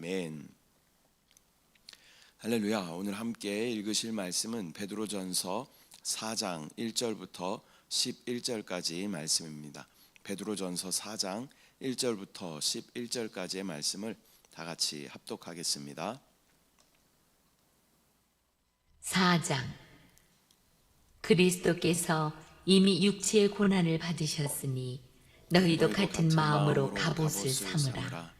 아멘. 할렐루야. 오늘 함께 읽으실 말씀은 베드로전서 4장 1절부터 11절까지 말씀입니다. 베드로전서 4장 1절부터 11절까지의 말씀을 다 같이 합독하겠습니다. 4장 그리스도께서 이미 육체의 고난을 받으셨으니 너희도 같은 마음으로 갑옷을 삼으라.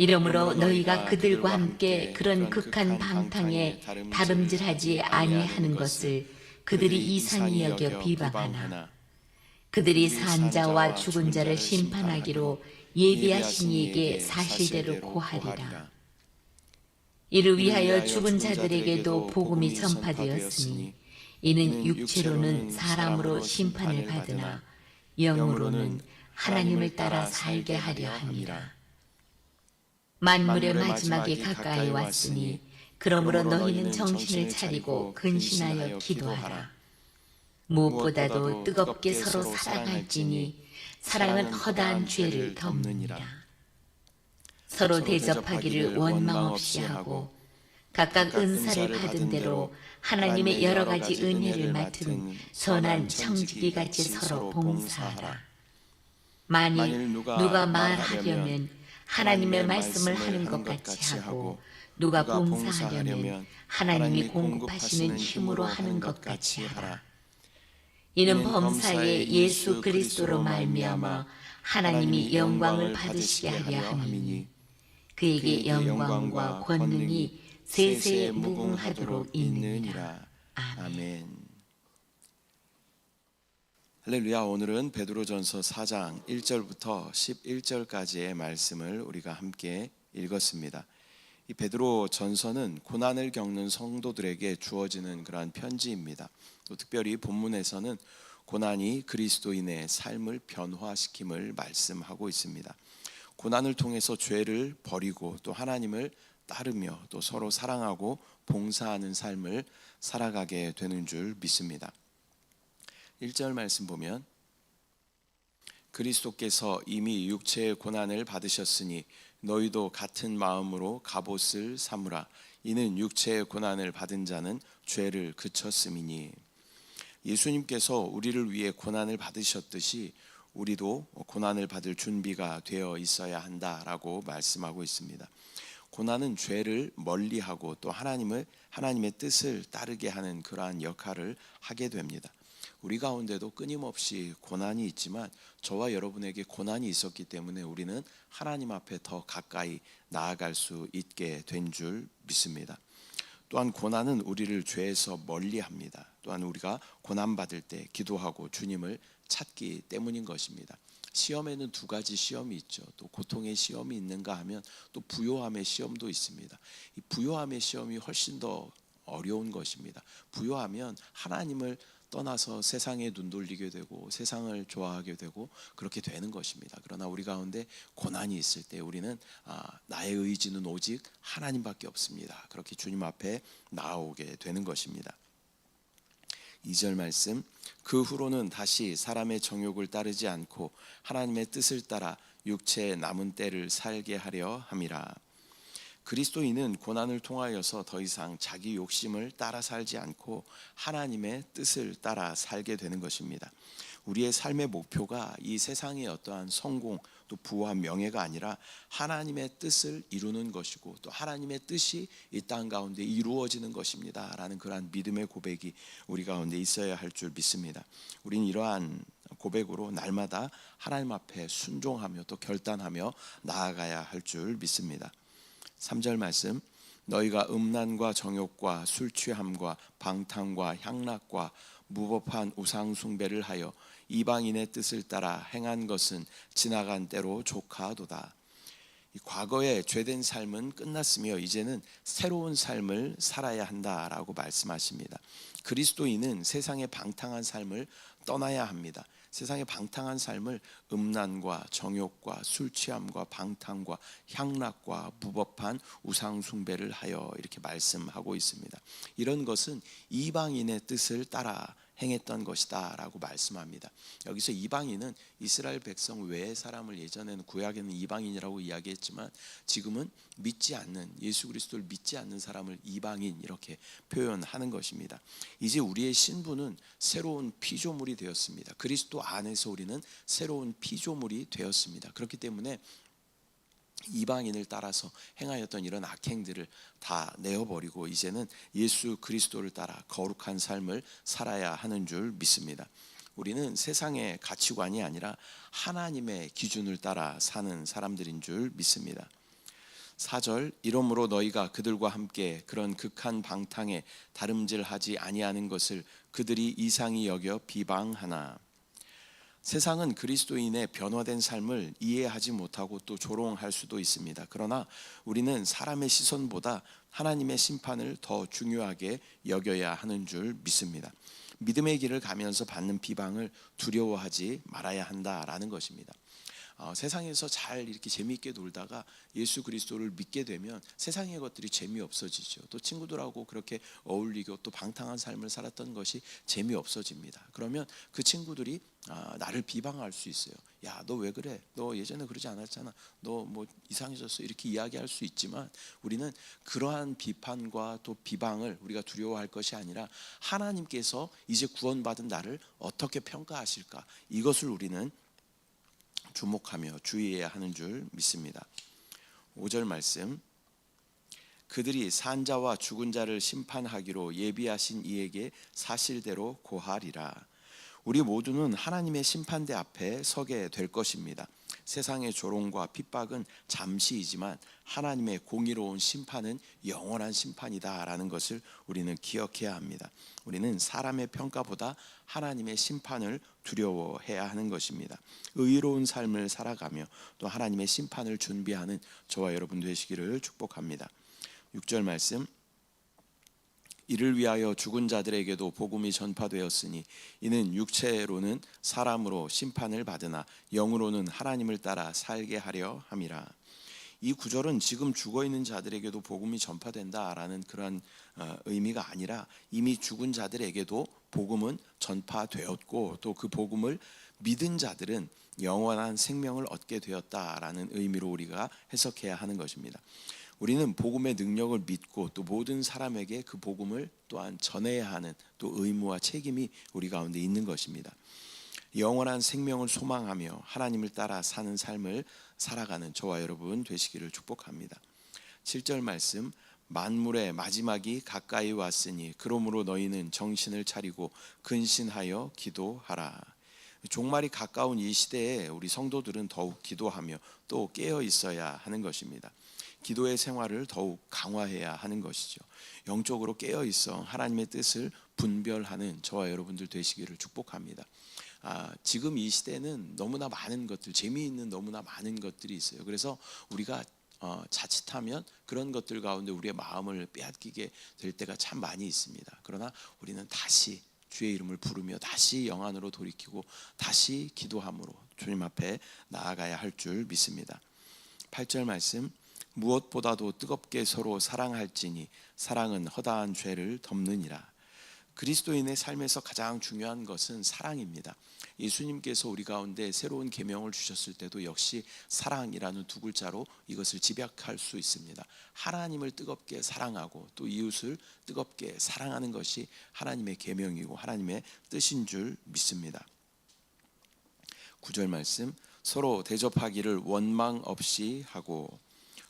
이러므로 너희가 그들과 함께 그런 극한 방탕에 다름질하지 아니하는 것을 그들이 이상히 여겨 비방하나 그들이 산 자와 죽은 자를 심판하기로 예비하신 이에게 사실대로 고하리라. 이를 위하여 죽은 자들에게도 복음이 전파되었으니 이는 육체로는 사람으로 심판을 받으나 영으로는 하나님을 따라 살게 하려 함이라. 만물의 마지막이 가까이 왔으니 그러므로 너희는 정신을 차리고 근신하여 기도하라. 무엇보다도 뜨겁게 서로 사랑할지니 사랑은 허다한 죄를 덮느니라. 서로 대접하기를 원망 없이 하고 각각 은사를 받은 대로 하나님의 여러 가지 은혜를 맡은 선한 청지기 같이 서로 봉사하라. 만일 누가 말하려면 하나님의 말씀을 하는 것 같이 하고 누가 봉사하려면 하나님이 공급하시는 힘으로 하는 것 같이 하라. 이는 범사에 예수 그리스도로 말미암아 하나님이 영광을 받으시게 하려 함이니 그에게 영광과 권능이 세세에 무궁하도록 있느니라. 아멘. 할렐루야. 오늘은 베드로전서 4장 1절부터 11절까지의 말씀을 우리가 함께 읽었습니다. 이 베드로 전서는 고난을 겪는 성도들에게 주어지는 그러한 편지입니다. 또 특별히 본문에서는 고난이 그리스도인의 삶을 변화시킴을 말씀하고 있습니다. 고난을 통해서 죄를 버리고 또 하나님을 따르며 또 서로 사랑하고 봉사하는 삶을 살아가게 되는 줄 믿습니다. 1절 말씀 보면 그리스도께서 이미 육체의 고난을 받으셨으니 너희도 같은 마음으로 갑옷을 삼으라 이는 육체의 고난을 받은 자는 죄를 그쳤음이니 예수님께서 우리를 위해 고난을 받으셨듯이 우리도 고난을 받을 준비가 되어 있어야 한다라고 말씀하고 있습니다. 고난은 죄를 멀리하고 또 하나님을 하나님의 뜻을 따르게 하는 그러한 역할을 하게 됩니다. 우리 가운데도 끊임없이 고난이 있지만 저와 여러분에게 고난이 있었기 때문에 우리는 하나님 앞에 더 가까이 나아갈 수 있게 된 줄 믿습니다. 또한 고난은 우리를 죄에서 멀리 합니다. 또한 우리가 고난 받을 때 기도하고 주님을 찾기 때문인 것입니다. 시험에는 두 가지 시험이 있죠. 또 고통의 시험이 있는가 하면 또 부요함의 시험도 있습니다. 이 부요함의 시험이 훨씬 더 어려운 것입니다. 부요하면 하나님을 떠나서 세상에 눈 돌리게 되고 세상을 좋아하게 되고 그렇게 되는 것입니다. 그러나 우리 가운데 고난이 있을 때 우리는 아, 나의 의지는 오직 하나님밖에 없습니다. 그렇게 주님 앞에 나아오게 되는 것입니다. 2절 말씀 그 후로는 다시 사람의 정욕을 따르지 않고 하나님의 뜻을 따라 육체의 남은 때를 살게 하려 함이라. 그리스도인은 고난을 통하여서 더 이상 자기 욕심을 따라 살지 않고 하나님의 뜻을 따라 살게 되는 것입니다. 우리의 삶의 목표가 이 세상의 어떠한 성공 또 부와 명예가 아니라 하나님의 뜻을 이루는 것이고 또 하나님의 뜻이 이 땅 가운데 이루어지는 것입니다라는 그러한 믿음의 고백이 우리 가운데 있어야 할 줄 믿습니다. 우리는 이러한 고백으로 날마다 하나님 앞에 순종하며 또 결단하며 나아가야 할 줄 믿습니다. 3절 말씀 너희가 음란과 정욕과 술 취함과 방탕과 향락과 무법한 우상 숭배를 하여 이방인의 뜻을 따라 행한 것은 지나간 때로 조카도다. 이 과거의 죄된 삶은 끝났으며 이제는 새로운 삶을 살아야 한다라고 말씀하십니다. 그리스도인은 세상의 방탕한 삶을 떠나야 합니다. 세상의 방탕한 삶을 음란과 정욕과 술 취함과 방탕과 향락과 무법한 우상 숭배를 하여 이렇게 말씀하고 있습니다. 이런 것은 이방인의 뜻을 따라 행했던 것이다라고 말씀합니다. 여기서 이방인은 이스라엘 백성 외의 사람을 예전에는 구약에는 이방인이라고 이야기했지만 지금은 믿지 않는 예수 그리스도를 믿지 않는 사람을 이방인 이렇게 표현하는 것입니다. 이제 우리의 신분은 새로운 피조물이 되었습니다. 그리스도 안에서 우리는 새로운 피조물이 되었습니다. 그렇기 때문에 이방인을 따라서 행하였던 이런 악행들을 다 내어버리고 이제는 예수 그리스도를 따라 거룩한 삶을 살아야 하는 줄 믿습니다. 우리는 세상의 가치관이 아니라 하나님의 기준을 따라 사는 사람들인 줄 믿습니다. 4절 이러므로 너희가 그들과 함께 그런 극한 방탕에 다름질하지 아니하는 것을 그들이 이상히 여겨 비방하나 세상은 그리스도인의 변화된 삶을 이해하지 못하고 또 조롱할 수도 있습니다. 그러나 우리는 사람의 시선보다 하나님의 심판을 더 중요하게 여겨야 하는 줄 믿습니다. 믿음의 길을 가면서 받는 비방을 두려워하지 말아야 한다라는 것입니다. 어, 세상에서 잘 이렇게 재미있게 놀다가 예수 그리스도를 믿게 되면 세상의 것들이 재미없어지죠. 또 친구들하고 그렇게 어울리고 또 방탕한 삶을 살았던 것이 재미없어집니다. 그러면 그 친구들이 아, 나를 비방할 수 있어요. 야, 너 왜 그래? 너 예전에 그러지 않았잖아. 너 뭐 이상해졌어. 이렇게 이야기할 수 있지만 우리는 그러한 비판과 또 비방을 우리가 두려워할 것이 아니라 하나님께서 이제 구원받은 나를 어떻게 평가하실까? 이것을 우리는 주목하며 주의해야 하는 줄 믿습니다. 5절 말씀 그들이 산자와 죽은 자를 심판하기로 예비하신 이에게 사실대로 고하리라. 우리 모두는 하나님의 심판대 앞에 서게 될 것입니다. 세상의 조롱과 핍박은 잠시이지만 하나님의 공의로운 심판은 영원한 심판이다라는 것을 우리는 기억해야 합니다. 우리는 사람의 평가보다 하나님의 심판을 두려워해야 하는 것입니다. 의로운 삶을 살아가며 또 하나님의 심판을 준비하는 저와 여러분 되시기를 축복합니다. 6절 말씀 이를 위하여 죽은 자들에게도 복음이 전파되었으니 이는 육체로는 사람으로 심판을 받으나 영으로는 하나님을 따라 살게 하려 함이라. 이 구절은 지금 죽어 있는 자들에게도 복음이 전파된다라는 그런 어, 의미가 아니라 이미 죽은 자들에게도 복음은 전파되었고 또 그 복음을 믿은 자들은 영원한 생명을 얻게 되었다라는 의미로 우리가 해석해야 하는 것입니다. 우리는 복음의 능력을 믿고 또 모든 사람에게 그 복음을 또한 전해야 하는 또 의무와 책임이 우리 가운데 있는 것입니다. 영원한 생명을 소망하며 하나님을 따라 사는 삶을 살아가는 저와 여러분 되시기를 축복합니다. 7절 말씀 만물의 마지막이 가까이 왔으니 그러므로 너희는 정신을 차리고 근신하여 기도하라. 종말이 가까운 이 시대에 우리 성도들은 더욱 기도하며 또 깨어 있어야 하는 것입니다. 기도의 생활을 더욱 강화해야 하는 것이죠. 영적으로 깨어 있어 하나님의 뜻을 분별하는 저와 여러분들 되시기를 축복합니다. 아, 지금 이 시대는 너무나 많은 것들, 재미있는 너무나 많은 것들이 있어요. 그래서 우리가 어, 자칫하면 그런 것들 가운데 우리의 마음을 빼앗기게 될 때가 참 많이 있습니다. 그러나 우리는 다시 주의 이름을 부르며 다시 영안으로 돌이키고 다시 기도함으로 주님 앞에 나아가야 할 줄 믿습니다. 8절 말씀 무엇보다도 뜨겁게 서로 사랑할지니 사랑은 허다한 죄를 덮느니라. 그리스도인의 삶에서 가장 중요한 것은 사랑입니다. 예수님께서 우리 가운데 새로운 계명을 주셨을 때도 역시 사랑이라는 두 글자로 이것을 집약할 수 있습니다. 하나님을 뜨겁게 사랑하고 또 이웃을 뜨겁게 사랑하는 것이 하나님의 계명이고 하나님의 뜻인 줄 믿습니다. 9절 말씀 서로 대접하기를 원망 없이 하고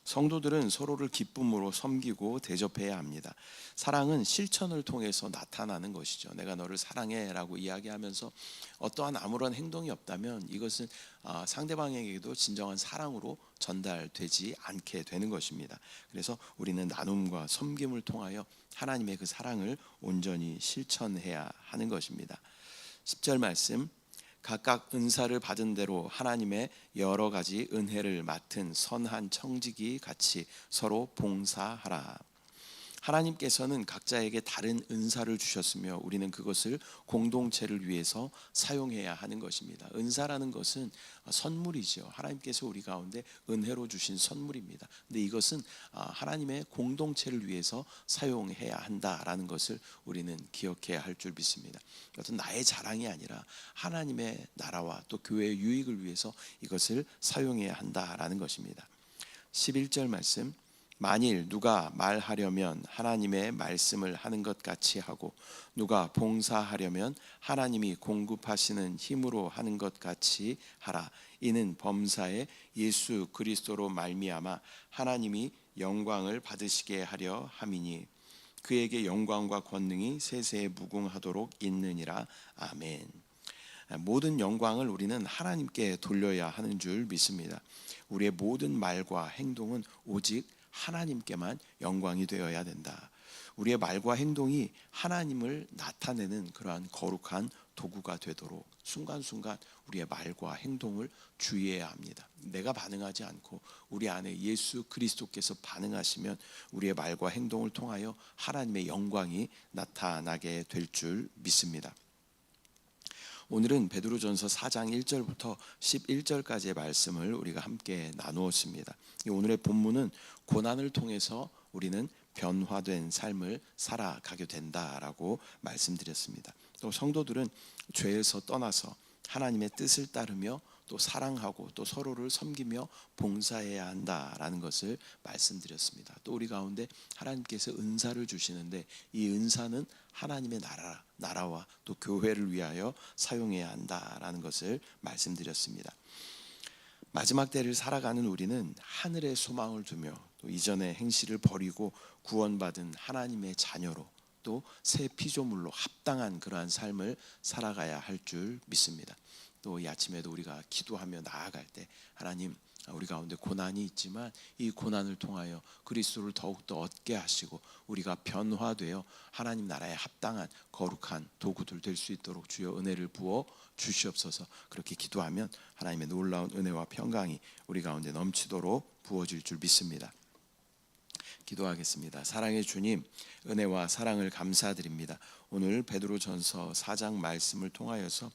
성도들은 서로를 기쁨으로 섬기고 대접해야 합니다. 사랑은 실천을 통해서 나타나는 것이죠. 내가 너를 사랑해라고 이야기하면서 어떠한 아무런 행동이 없다면 이것은 아, 상대방에게도 진정한 사랑으로 전달되지 않게 되는 것입니다. 그래서 우리는 나눔과 섬김을 통하여 하나님의 그 사랑을 온전히 실천해야 하는 것입니다. 10절 말씀 각각 은사를 받은 대로 하나님의 여러 가지 은혜를 맡은 선한 청지기 같이 서로 봉사하라. 하나님께서는 각자에게 다른 은사를 주셨으며 우리는 그것을 공동체를 위해서 사용해야 하는 것입니다. 은사라는 것은 선물이죠. 하나님께서 우리 가운데 은혜로 주신 선물입니다. 근데 이것은 아, 하나님의 공동체를 위해서 사용해야 한다라는 것을 우리는 기억해야 할 줄 믿습니다. 어떤 나의 자랑이 아니라 하나님의 나라와 또 교회의 유익을 위해서 이것을 사용해야 한다라는 것입니다. 11절 말씀 만일 누가 말하려면 하나님의 말씀을 하는 것 같이 하고 누가 봉사하려면 하나님이 공급하시는 힘으로 하는 것 같이 하라 이는 범사에 예수 그리스도로 말미암아 하나님이 영광을 받으시게 하려 함이니 그에게 영광과 권능이 세세에 무궁하도록 있느니라 아멘. 모든 영광을 우리는 하나님께 돌려야 하는 줄 믿습니다. 우리의 모든 말과 행동은 오직 하나님께만 영광이 되어야 된다. 우리의 말과 행동이 하나님을 나타내는 그러한 거룩한 도구가 되도록 순간순간 우리의 말과 행동을 주의해야 합니다. 내가 반응하지 않고 우리 안에 예수 그리스도께서 반응하시면 우리의 말과 행동을 통하여 하나님의 영광이 나타나게 될 줄 믿습니다. 오늘은 베드로전서 4장 1절부터 11절까지의 말씀을 우리가 함께 나누었습니다. 오늘의 본문은 고난을 통해서 우리는 변화된 삶을 살아가게 된다라고 말씀드렸습니다. 또 성도들은 죄에서 떠나서 하나님의 뜻을 따르며 또 사랑하고 또 서로를 섬기며 봉사해야 한다라는 것을 말씀드렸습니다. 또 우리 가운데 하나님께서 은사를 주시는데 이 은사는 하나님의 나라 나라와 또 교회를 위하여 사용해야 한다라는 것을 말씀드렸습니다. 마지막 때를 살아가는 우리는 하늘의 소망을 두며 또 이전의 행실을 버리고 구원받은 하나님의 자녀로 또 새 피조물로 합당한 그러한 삶을 살아가야 할 줄 믿습니다. 또 이 아침에도 우리가 기도하며 나아갈 때 하나님 우리 가운데 고난이 있지만 이 고난을 통하여 그리스도를 더욱더 얻게 하시고 우리가 변화되어 하나님 나라에 합당한 거룩한 도구들 될 수 있도록 주여 은혜를 부어 주시옵소서 그렇게 기도하면 하나님의 놀라운 은혜와 평강이 우리 가운데 넘치도록 부어질 줄 믿습니다. 기도하겠습니다. 사랑의 주님, 은혜와 사랑을 감사드립니다. 오늘 베드로전서 4장 말씀을 통하여서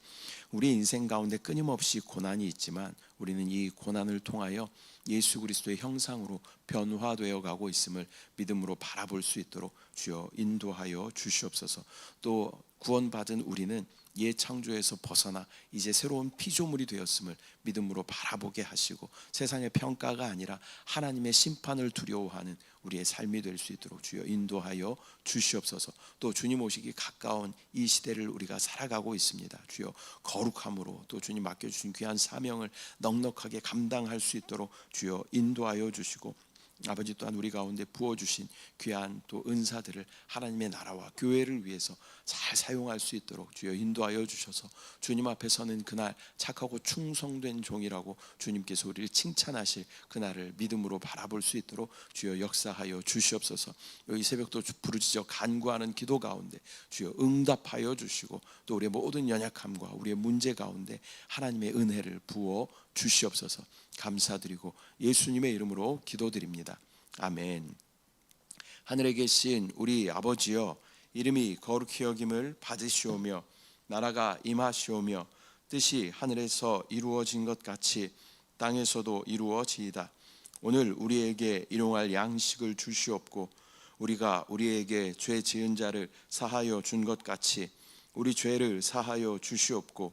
우리 인생 가운데 끊임없이 고난이 있지만 우리는 이 고난을 통하여 예수 그리스도의 형상으로 변화되어 가고 있음을 믿음으로 바라볼 수 있도록 주여 인도하여 주시옵소서. 또 구원받은 우리는 옛 창조에서 벗어나 이제 새로운 피조물이 되었음을 믿음으로 바라보게 하시고 세상의 평가가 아니라 하나님의 심판을 두려워하는 우리의 삶이 될 수 있도록 주여 인도하여 주시옵소서. 또 주님 오시기 가까운 이 시대를 우리가 살아가고 있습니다. 주여 거룩함으로 또 주님 맡겨 주신 귀한 사명을 넉넉하게 감당할 수 있도록 주여 인도하여 주시고 아버지 또한 우리 가운데 부어주신 귀한 또 은사들을 하나님의 나라와 교회를 위해서 잘 사용할 수 있도록 주여 인도하여 주셔서 주님 앞에서는 그날 착하고 충성된 종이라고 주님께서 우리를 칭찬하실 그날을 믿음으로 바라볼 수 있도록 주여 역사하여 주시옵소서. 이 새벽도 부르짖어 간구하는 기도 가운데 주여 응답하여 주시고 또 우리의 모든 연약함과 우리의 문제 가운데 하나님의 은혜를 부어 주시옵소서 감사드리고 예수님의 이름으로 기도드립니다. 아멘. 하늘에 계신 우리 아버지여 이름이 거룩히 여김을 받으시오며 나라가 임하시오며 뜻이 하늘에서 이루어진 것 같이 땅에서도 이루어지이다. 오늘 우리에게 일용할 양식을 주시옵고 우리가 우리에게 죄 지은 자를 사하여 준 것 같이 우리 죄를 사하여 주시옵고